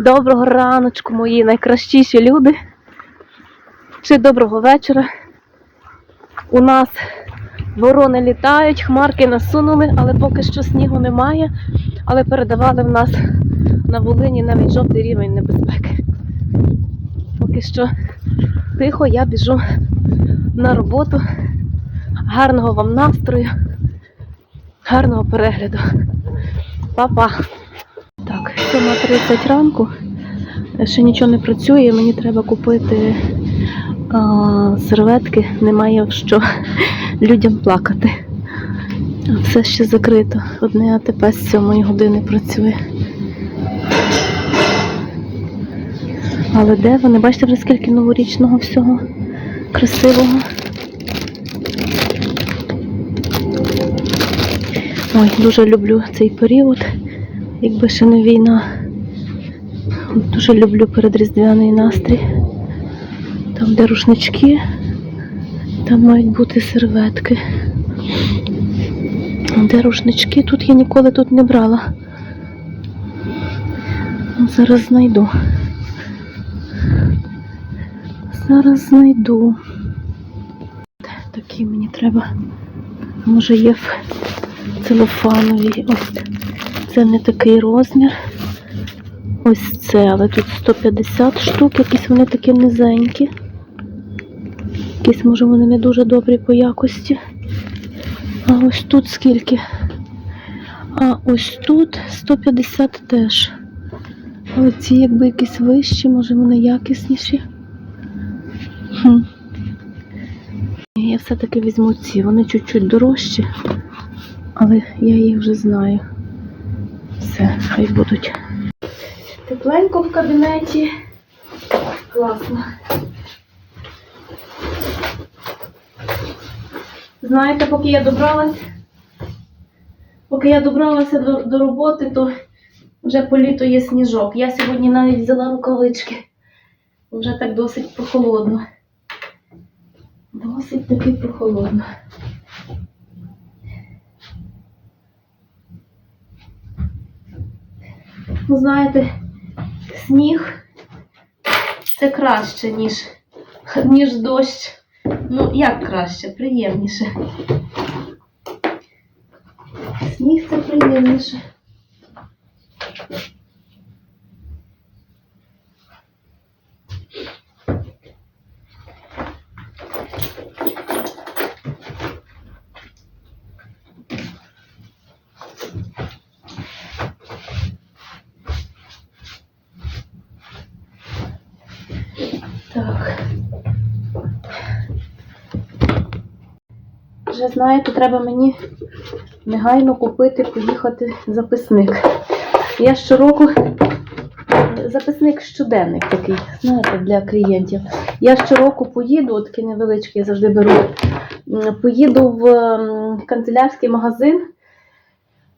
Доброго раночку, мої найкращіші люди. Чи доброго вечора. У нас ворони літають, хмарки насунули, але поки що снігу немає. Але передавали в нас на Волині навіть жовтий рівень небезпеки. Поки що тихо, я біжу на роботу. Гарного вам настрою, гарного перегляду. Па-па! Так, 7.30 ранку. Ще нічого не працює, мені треба купити а, серветки, немає в що людям плакати. Все ще закрито. Одне АТП з 7 години працює. Але де вони? Бачите вже скільки новорічного всього красивого. Ой, дуже люблю цей період, якби ще не війна. Дуже люблю передріздвяний настрій. Там, де рушнички, там мають бути серветки. Де рушнички? Тут я ніколи тут не брала. Зараз знайду. Зараз знайду. Такі мені треба. Може є в целофановій. Ось це не такий розмір. Ось це, але тут 150 штук, якісь вони такі низенькі. Якісь, може, вони не дуже добрі по якості. А ось тут скільки? А ось тут 150 теж. Але ці якби якісь вищі, може вони якісніші. Хм. Я все-таки візьму ці. Вони чуть-чуть дорожчі, але я їх вже знаю. Все, хай будуть. Тепленько в кабінеті. Класно. Знаєте, поки я добралась, поки я добралася до, до роботи, то вже по літу є сніжок. Я сьогодні навіть взяла рукавички. Вже так досить прохолодно. Досить таки прохолодно. Ну, знаєте, сніг це краще, ніж, ніж дощ. Ну, як краще, приємніше. Сніг це приємніше. Знаєте, треба мені негайно купити, поїхати записник. Я щороку записник щоденник такий, знаєте, для клієнтів. Я щороку поїду, от такий невеличкий я завжди беру. Поїду в канцелярський магазин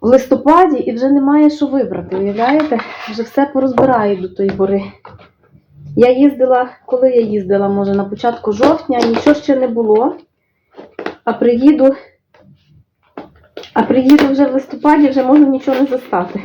в листопаді і вже немає що вибрати. Уявляєте? Вже все порозбирають до тої гори. Я їздила, коли я їздила, може, на початку жовтня, нічого ще не було. А приїду, а приїду вже в листопаді, вже можу нічого не застати.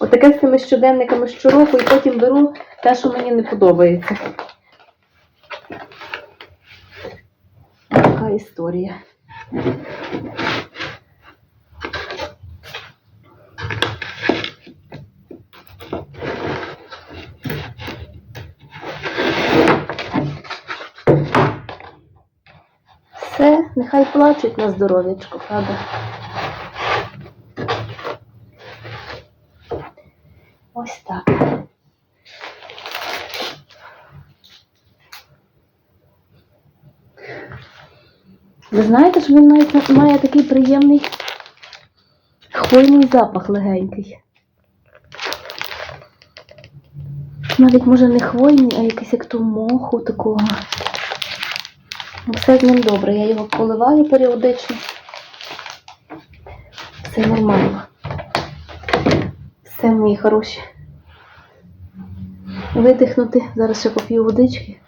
Отаке з цими щоденниками щороку, і потім беру те, що мені не подобається. Така історія. Все, нехай плачуть на здоров'ячко, правда? Ось так. Ви знаєте, що він навіть має такий приємний хвойний запах легенький. Навіть може не хвойний, а якийсь як то моху такого. Все з ним добре, я його поливаю періодично. Все нормально. Все, мої хороші. Видихнути. Зараз ще поп'ю водички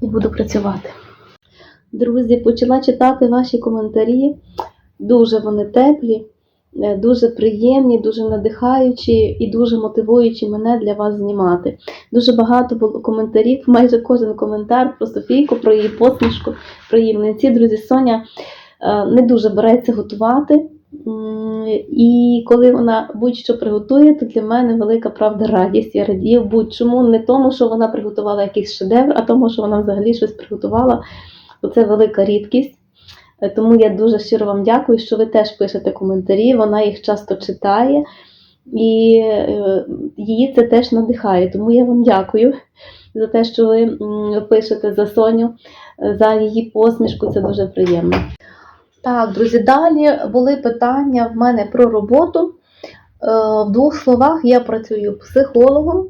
і буду працювати. Друзі, почала читати ваші коментарі. Дуже вони теплі. Е, дуже приємні, дуже надихаючі і дуже мотивуючі мене для вас знімати. Дуже багато було коментарів, майже кожен коментар про Софійку, про її посмішку, про її млинці. Друзі, Соня е, не дуже береться готувати. І коли вона будь-що приготує, то для мене велика правда радість. Я радію будь-чому, не тому, що вона приготувала якийсь шедевр, а тому, що вона взагалі щось приготувала. Це велика рідкість. Е, Тому я дуже щиро вам дякую, що ви теж пишете коментарі. Вона їх часто читає, і е, її це теж надихає. Тому я вам дякую за те, що ви пишете за Соню, е, за її посмішку. Це дуже приємно. Так, друзі, далі були питання в мене про роботу. В двох словах я працюю психологом.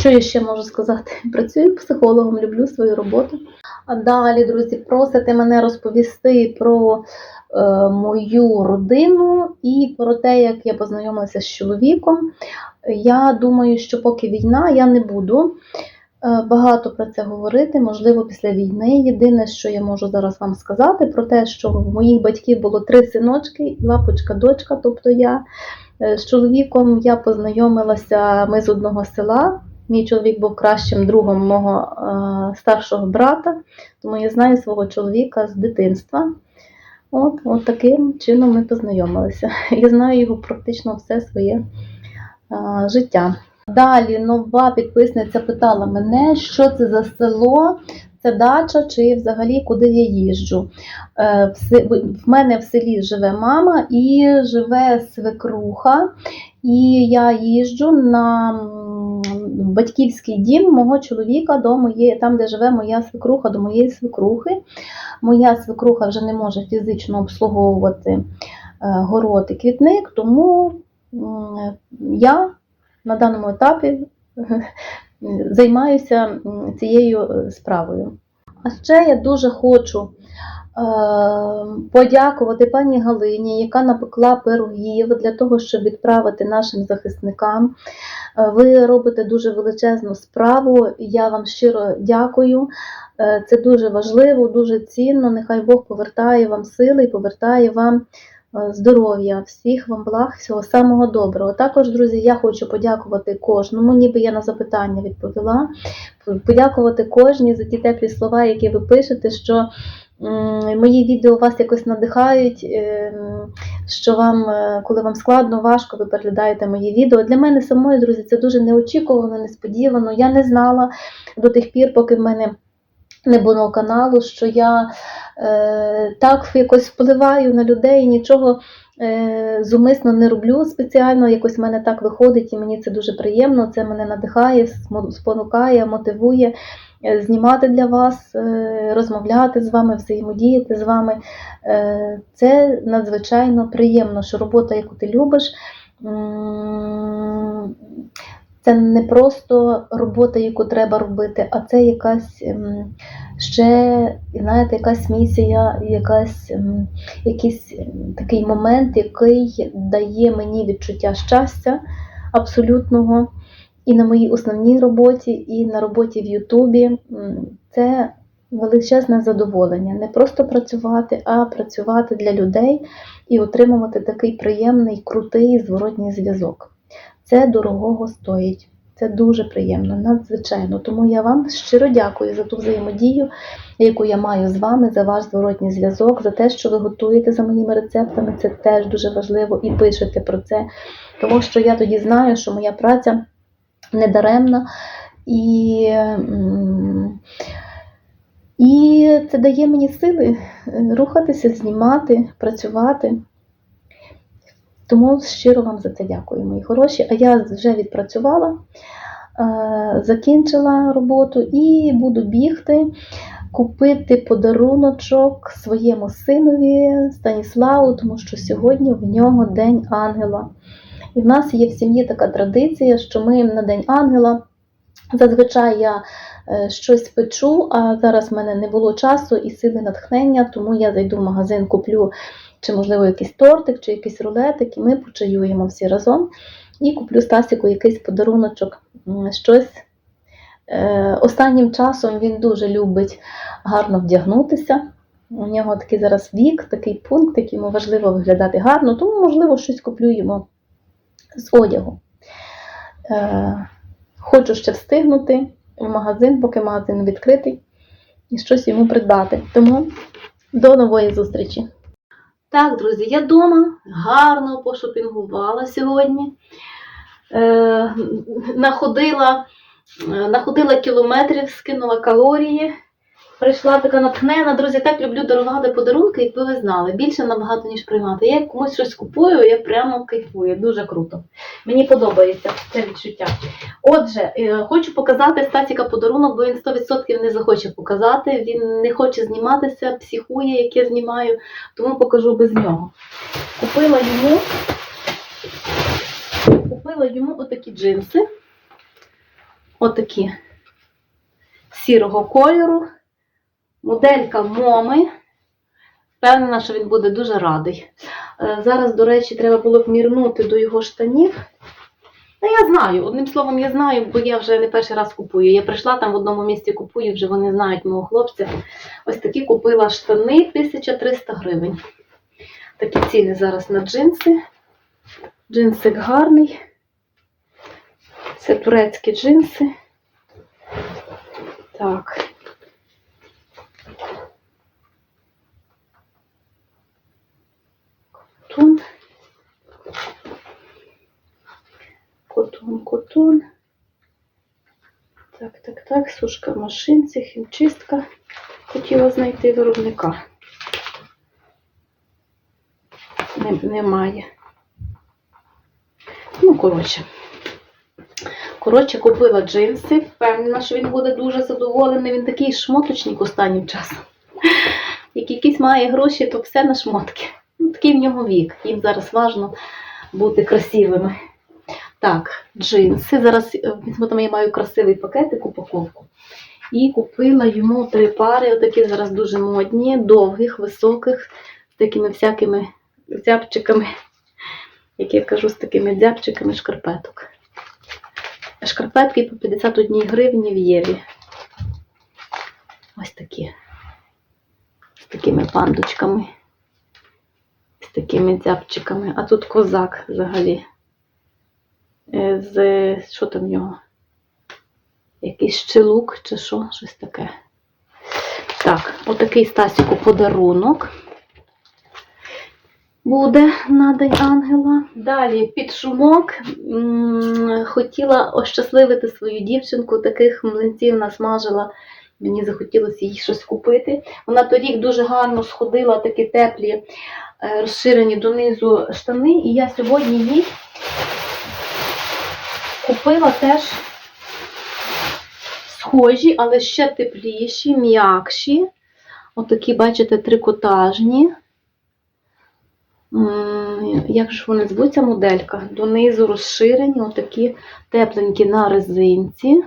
Що я ще можу сказати? Працюю психологом, люблю свою роботу. А далі, друзі, просите мене розповісти про е, мою родину і про те, як я познайомилася з чоловіком. Я думаю, що поки війна, я не буду е, багато про це говорити, можливо, після війни. Єдине, що я можу зараз вам сказати, про те, що в моїх батьків було три синочки, лапочка, дочка, тобто я. Е, З чоловіком я познайомилася, ми з одного села. Мій чоловік був кращим другом мого е, старшого брата, тому я знаю свого чоловіка з дитинства. От, от таким чином ми познайомилися. Я знаю його практично все своє е, життя. Далі нова підписниця питала мене, що це за село, це дача чи взагалі куди я їжджу. Е, в мене в селі живе мама і живе свекруха, і я їжджу на батьківський дім мого чоловіка до моєї, там, де живе моя свекруха, до моєї свекрухи. Моя свекруха вже не може фізично обслуговувати е, город і квітник, тому я на даному етапі займаюся цією е, справою. А ще я дуже хочу подякувати пані Галині, яка напекла пирогів для того, щоб відправити нашим захисникам. Е, Ви робите дуже величезну справу. Я вам щиро дякую. Е, Це дуже важливо, дуже цінно. Нехай Бог повертає вам сили і повертає вам е, здоров'я, всіх вам благ, всього самого доброго. Також, друзі, я хочу подякувати кожному, ніби я на запитання відповіла. Подякувати кожній за ті теплі слова, які ви пишете, що мої відео вас якось надихають, ем, що вам, е, коли вам складно, важко, ви переглядаєте мої відео. Для мене самої, друзі, це дуже неочікувано, несподівано. Я не знала до тих пір, поки в мене не було каналу, що я е, так якось впливаю на людей, нічого е, зумисно не роблю спеціально. Якось в мене так виходить, і мені це дуже приємно. Це мене надихає, спонукає, мотивує знімати для вас, е, розмовляти з вами, взаємодіяти з вами. Е, Це надзвичайно приємно, що робота, яку ти любиш. Це не просто робота, яку треба робити, а це якась ем, ще, знаєте, якась місія, якась, ем, якийсь ем, такий момент, який дає мені відчуття щастя абсолютного і на моїй основній роботі, і на роботі в Ютубі. Це величезне задоволення. Не просто працювати, а працювати для людей і отримувати такий приємний, крутий зворотній зв'язок. Це дорогого стоїть. Це дуже приємно, надзвичайно. Тому я вам щиро дякую за ту взаємодію, яку я маю з вами, за ваш зворотній зв'язок, за те, що ви готуєте за моїми рецептами. Це теж дуже важливо і пишете про це. Тому що я тоді знаю, що моя праця не даремна і, і це дає мені сили е, рухатися, знімати, працювати. Тому щиро вам за це дякую, мої хороші. А я вже відпрацювала, е, закінчила роботу і буду бігти, купити подаруночок своєму синові Станіславу, тому що сьогодні в нього День Ангела. І в нас є в сім'ї така традиція, що ми на День Ангела зазвичай я е, щось печу, а зараз в мене не було часу і сили натхнення, тому я зайду в магазин, куплю чи, можливо, якийсь тортик, чи якийсь рулетик, і ми почаюємо всі разом. І куплю Стасіку якийсь подаруночок, щось. Е, Останнім часом він дуже любить гарно вдягнутися. У нього такий зараз вік, такий пункт, який важливо виглядати гарно, тому, можливо, щось куплю йому з одягу. Е, хочу ще встигнути в магазин, поки магазин відкритий, і щось йому придбати. Тому до нової зустрічі! Так, друзі, я вдома гарно пошопінгувала сьогодні. Е, находила, е, находила кілометрів, скинула калорії. Прийшла така натхнена. Друзі, так люблю дарувати подарунки, якби ви знали. Більше набагато, ніж приймати. Я комусь щось купую, я прямо кайфую. Дуже круто. Мені подобається це відчуття. Отже, е, хочу показати Стасіка подарунок, бо він 100% не захоче показати. Він не хоче зніматися, психує, як я знімаю, тому покажу без нього. Купила йому, купила йому отакі джинси. Отакі сірого кольору. Моделька Моми. Впевнена, що він буде дуже радий. Е, Зараз, до речі, треба було б мірнути до його штанів. Та я знаю, одним словом, я знаю, бо я вже не перший раз купую. Я прийшла там в одному місці купую, вже вони знають мого хлопця. Ось такі купила штани 1300 гривень. Такі ціни зараз на джинси. Джинсик гарний. Це турецькі джинси. Так. Котон. Котон, котон. Так, так, так, сушка машинці, хімчистка. Хотіла знайти виробника. Не, немає. Ну, коротше. Коротше, купила джинси. Впевнена, що він буде дуже задоволений. Він такий шмоточник останнім часом. Як якийсь має гроші, то все на шмотки. Ну, такий в нього вік. Їм зараз важливо бути красивими. Так, джинси. Зараз е, візьму я маю красивий пакетик, упаковку. І купила йому три пари, отакі зараз дуже модні, довгих, високих, з такими всякими дзябчиками, як я кажу, з такими дзябчиками шкарпеток. Шкарпетки по 51 гривні в Єві. Ось такі. З такими пандочками. З такими дзябчиками. А тут козак взагалі. Е, З що там в нього? Якийсь щелук чи що, щось таке. Так, отакий Стасіку подарунок буде на День Ангела. Далі під шумок хотіла ощасливити свою дівчинку, таких млинців насмажила. Мені захотілося їй щось купити. Вона торік дуже гарно сходила такі теплі, е, розширені донизу штани, і я сьогодні їй купила теж схожі, але ще тепліші, м'якші. Отакі, бачите, трикотажні. Як ж вони звуться моделька? Донизу розширені, отакі тепленькі на резинці,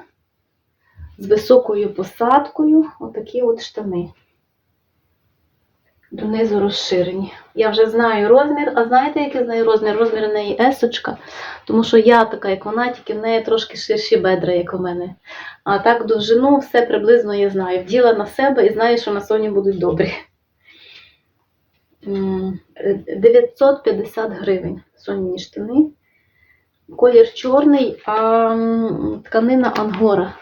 з високою посадкою, отакі от штани. Донизу розширені. Я вже знаю розмір, а знаєте, який знаю розмір? Розмір у неї есочка, тому що я така, як вона, тільки в неї трошки ширші бедра, як у мене. А так довжину все приблизно я знаю. Вділа на себе і знаю, що на соні будуть добрі. Е, 950 гривень соняні штани. Колір чорний, а тканина ангора.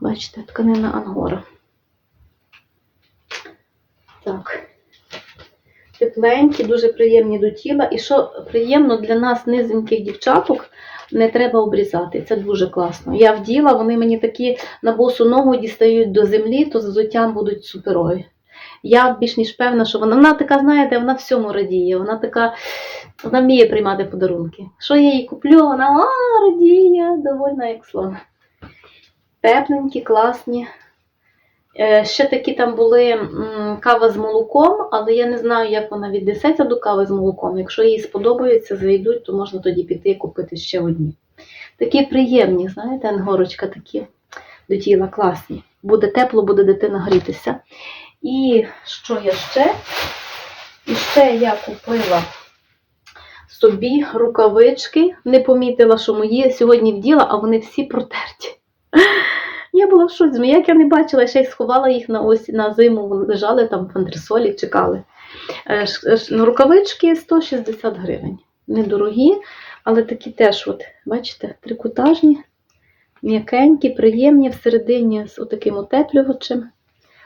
Бачите, тканина ангора. Так. Тепленькі, дуже приємні до тіла. І що приємно для нас, низеньких дівчаток, не треба обрізати. Це дуже класно. Я вділа, вони мені такі на босу ногу дістають до землі, то з взуттям будуть суперові. Я більш ніж певна, що вона, вона така, знаєте, вона всьому радіє. Вона така, вона вміє приймати подарунки. Що я їй куплю, вона а, радіє, довольна, як слон. Тепленькі, класні. Е, Ще такі там були кава з молоком, але я не знаю, як вона віднесеться до кави з молоком. Якщо їй сподобається, зайдуть, то можна тоді піти і купити ще одні. Такі приємні, знаєте, ангорочка такі до тіла класні. Буде тепло, буде дитина грітися. І що я ще? І ще я купила собі рукавички. Не помітила, що мої сьогодні вділа, а вони всі протерті. Я була в шоці, ну, як я не бачила, ще й сховала їх на ось на зиму, лежали там в антресолі, чекали. Е, ш- ну, Рукавички 160 гривень. Недорогі, але такі теж, от, бачите, трикутажні, м'якенькі, приємні, всередині з отаким утеплювачем.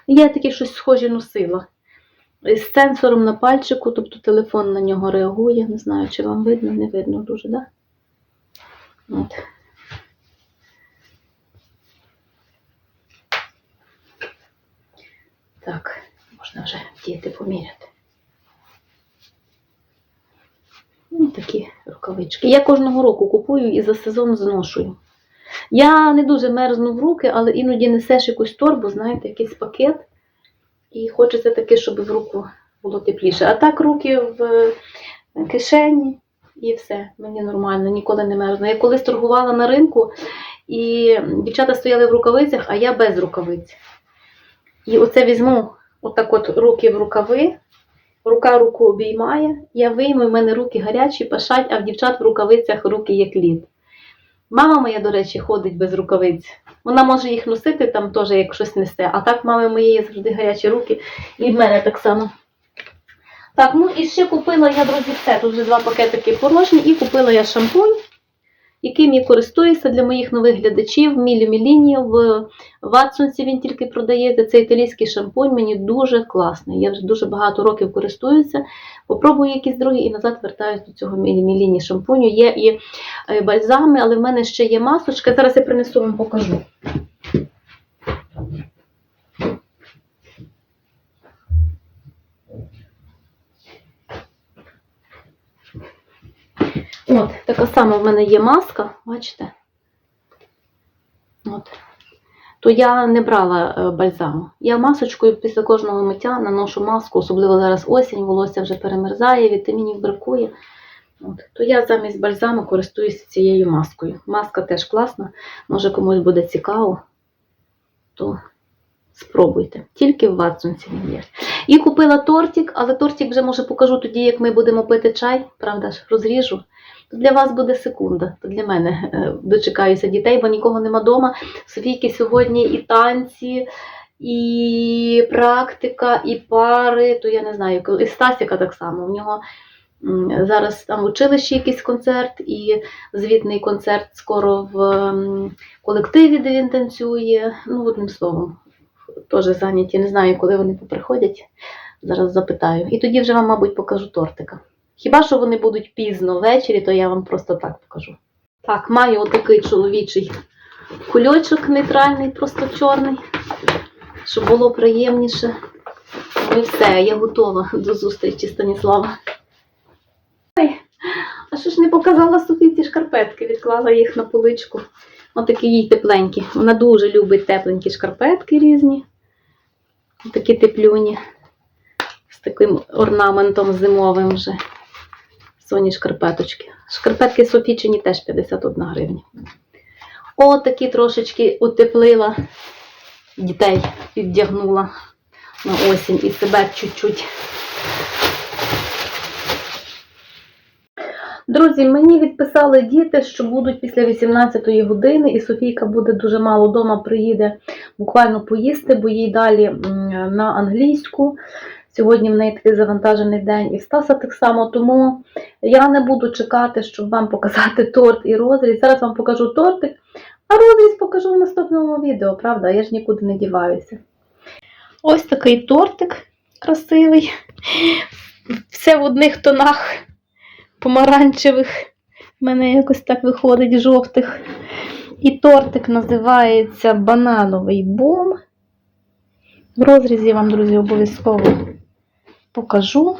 Я такі щось схожі носила. З сенсором на пальчику, тобто телефон на нього реагує. Не знаю, чи вам видно, не видно дуже, так? Да? Так, можна вже діти поміряти. Ну, такі рукавички. Я кожного року купую і за сезон зношую. Я не дуже мерзну в руки, але іноді несеш якусь торбу, знаєте, якийсь пакет. І хочеться таке, щоб в руку було тепліше. А так руки в е, кишені і все. Мені нормально, ніколи не мерзну. Я колись торгувала на ринку, і дівчата стояли в рукавицях, а я без рукавиць. І оце візьму отак от руки в рукави, рука руку обіймає, я вийму, в мене руки гарячі, пашать, а в дівчат в рукавицях руки як лід. Мама моя, до речі, ходить без рукавиць. Вона може їх носити там теж, як щось несе. А так мами моєї завжди гарячі руки, і в мене так само. Так, ну і ще купила я, друзі, все. Тут вже два пакетики порожні, і купила я шампунь, яким я користуюся для моїх нових глядачів. Мілі Міліні в Ватсонсі він тільки продається. Це італійський шампунь, мені дуже класний. Я вже дуже багато років користуюся. Попробую якісь другі і назад вертаюся до цього Мілі Міліні шампуню. Є і е, бальзами, але в мене ще є масочка. Зараз я принесу вам покажу. От, така сама в мене є маска, бачите? От. То я не брала е, бальзаму. Я масочкою після кожного миття наношу маску, особливо зараз осінь, волосся вже перемерзає, вітамінів бракує. От. То я замість бальзаму користуюся цією маскою. Маска теж класна, може комусь буде цікаво, то спробуйте. Тільки в Ватсонсі він є. І купила тортик, але тортик вже може покажу тоді, як ми будемо пити чай, правда ж, розріжу. То для вас буде секунда, то для мене е, дочекаюся дітей, бо нікого нема вдома. Софійки сьогодні і танці, і практика, і пари, то я не знаю, і Стасіка так само. У нього зараз там в училищі якийсь концерт, і звітний концерт скоро в колективі, де він танцює. Ну, одним словом, теж зайняті. Не знаю, коли вони поприходять. Зараз запитаю. І тоді вже вам, мабуть, покажу тортика. Хіба що вони будуть пізно ввечері, то я вам просто так покажу. Так, маю отакий чоловічий кульочок нейтральний, просто чорний, щоб було приємніше. Ну і все, я готова до зустрічі, Станіслава. Ой, а що ж не показала Софії ці шкарпетки, відклала їх на поличку. Отакі їй тепленькі. Вона дуже любить тепленькі шкарпетки різні. Такі теплюні. З таким орнаментом зимовим вже. Соні шкарпеточки. Шкарпетки Софійчині теж 51 гривня. О, такі трошечки утеплила дітей, піддягнула на осінь і себе чуть-чуть. Друзі, мені відписали діти, що будуть після 18-ї години, і Софійка буде дуже мало вдома, приїде буквально поїсти, бо їй далі на англійську. Сьогодні в неї такий завантажений день, і Стаса так само. Тому я не буду чекати, щоб вам показати торт і розріз. Зараз вам покажу тортик, а розріз покажу в наступному відео, правда? Я ж нікуди не діваюся. Ось такий тортик красивий. Все в одних тонах помаранчевих. В мене якось так виходить жовтих. І тортик називається банановий бум. В розрізі вам, друзі, обов'язково покажу.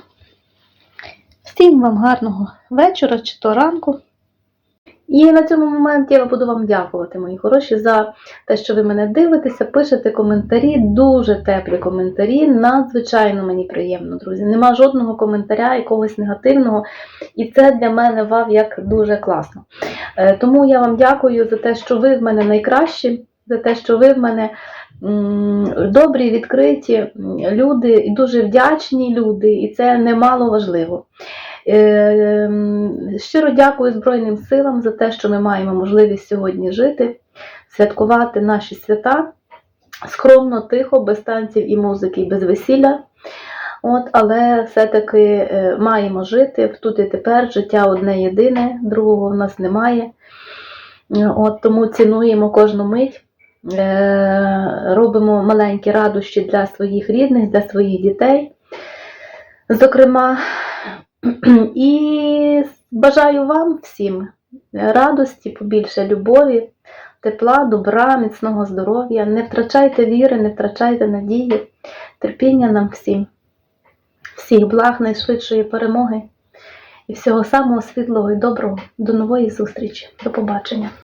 Всім вам гарного вечора чи то ранку. І на цьому моменті я буду вам дякувати, мої хороші, за те, що ви мене дивитеся, пишете коментарі, дуже теплі коментарі. Надзвичайно мені приємно, друзі. Нема жодного коментаря, якогось негативного. І це для мене вав як дуже класно. Е, Тому я вам дякую за те, що ви в мене найкращі. За те, що ви в мене добрі, відкриті люди, і дуже вдячні люди, і це немало важливо. Е, Щиро дякую Збройним силам за те, що ми маємо можливість сьогодні жити, святкувати наші свята скромно, тихо, без танців і музики, без весілля. От, але все-таки е, маємо жити тут і тепер. Життя одне єдине, другого в нас немає. Е, От, тому цінуємо кожну мить, робимо маленькі радощі для своїх рідних, для своїх дітей. Зокрема, і бажаю вам всім радості, побільше любові, тепла, добра, міцного здоров'я. Не втрачайте віри, не втрачайте надії, терпіння нам всім, всіх благ, найшвидшої перемоги і всього самого світлого і доброго. До нової зустрічі. До побачення.